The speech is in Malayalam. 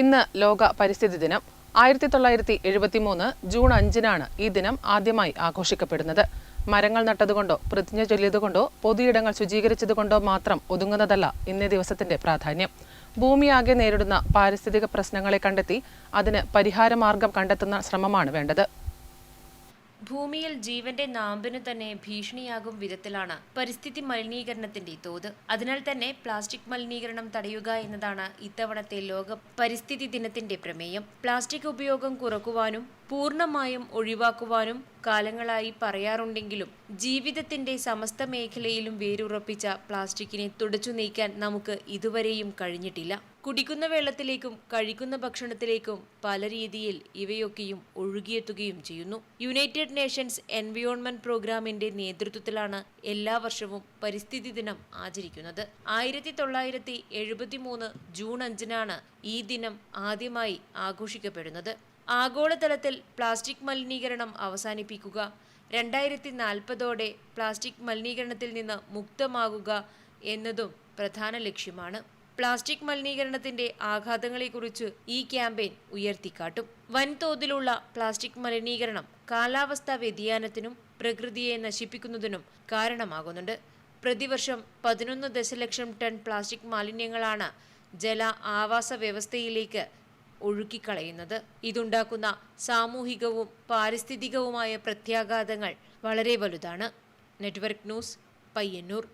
ഇന്ന് ലോക പരിസ്ഥിതി ദിനം. ആയിരത്തി തൊള്ളായിരത്തി എഴുപത്തി മൂന്ന് ജൂൺ അഞ്ചിനാണ് ഈ ദിനം ആദ്യമായി ആഘോഷിക്കപ്പെടുന്നത്. മരങ്ങൾ നട്ടതുകൊണ്ടോ പ്രതിജ്ഞ ചൊല്ലിയതുകൊണ്ടോ പൊതുയിടങ്ങൾ ശുചീകരിച്ചതുകൊണ്ടോ മാത്രം ഒതുങ്ങുന്നതല്ല ഇന്നേ ദിവസത്തിന്റെ പ്രാധാന്യം. ഭൂമിയാകെ നേരിടുന്ന പാരിസ്ഥിതിക പ്രശ്നങ്ങളെ കണ്ടെത്തി അതിന് പരിഹാരമാർഗം കണ്ടെത്തുന്ന ശ്രമമാണ് വേണ്ടത്. ഭൂമിയിൽ ജീവന്റെ നാമ്പിനു തന്നെ ഭീഷണിയാകും വിധത്തിലാണ് പരിസ്ഥിതി മലിനീകരണത്തിന്റെ തോത്. അതിനാൽ തന്നെ പ്ലാസ്റ്റിക് മലിനീകരണം തടയുക എന്നതാണ് ഇത്തവണത്തെ ലോക പരിസ്ഥിതി ദിനത്തിന്റെ പ്രമേയം. പ്ലാസ്റ്റിക് ഉപയോഗം കുറക്കുവാനും പൂർണമായും ഒഴിവാക്കുവാനും കാലങ്ങളായി പറയാറുണ്ടെങ്കിലും ജീവിതത്തിന്റെ സമസ്ത മേഖലയിലും വേരുറപ്പിച്ച പ്ലാസ്റ്റിക്കിനെ തുടച്ചു നീക്കാൻ നമുക്ക് ഇതുവരെയും കഴിഞ്ഞിട്ടില്ല. കുടിക്കുന്ന വെള്ളത്തിലേക്കും കഴിക്കുന്ന ഭക്ഷണത്തിലേക്കും പല രീതിയിൽ ഇവയൊക്കെയും ഒഴുകിയെത്തുകയും ചെയ്യുന്നു. യുണൈറ്റഡ് നേഷൻസ് എൻവയോൺമെന്റ് പ്രോഗ്രാമിന്റെ നേതൃത്വത്തിലാണ് എല്ലാ വർഷവും പരിസ്ഥിതി ദിനം ആചരിക്കുന്നത്. ആയിരത്തി തൊള്ളായിരത്തി എഴുപത്തി ജൂൺ അഞ്ചിനാണ് ഈ ദിനം ആദ്യമായി ആഘോഷിക്കപ്പെടുന്നത്. ആഗോളതലത്തിൽ പ്ലാസ്റ്റിക് മലിനീകരണം അവസാനിപ്പിക്കുക. രണ്ടായിരത്തി നാൽപ്പതോടെ പ്ലാസ്റ്റിക് മലിനീകരണത്തിൽ നിന്ന് മുക്തമാകുക എന്നതും പ്രധാന ലക്ഷ്യമാണ്. പ്ലാസ്റ്റിക് മലിനീകരണത്തിന്റെ ആഘാതങ്ങളെക്കുറിച്ച് ഈ ക്യാമ്പയിൻ ഉയർത്തിക്കാട്ടും. വൻതോതിലുള്ള പ്ലാസ്റ്റിക് മലിനീകരണം കാലാവസ്ഥാ വ്യതിയാനത്തിനും പ്രകൃതിയെ നശിപ്പിക്കുന്നതിനും കാരണമാകുന്നുണ്ട്. പ്രതിവർഷം പതിനൊന്ന് ദശലക്ഷം ടൺ പ്ലാസ്റ്റിക് മാലിന്യങ്ങളാണ് ജല ആവാസ വ്യവസ്ഥയിലേക്ക് ഒഴുക്കിക്കളയുന്നത്. ഇതുണ്ടാക്കുന്ന സാമൂഹികവും പാരിസ്ഥിതികവുമായ പ്രത്യാഘാതങ്ങൾ വളരെ വലുതാണ്. Network news Payyanur.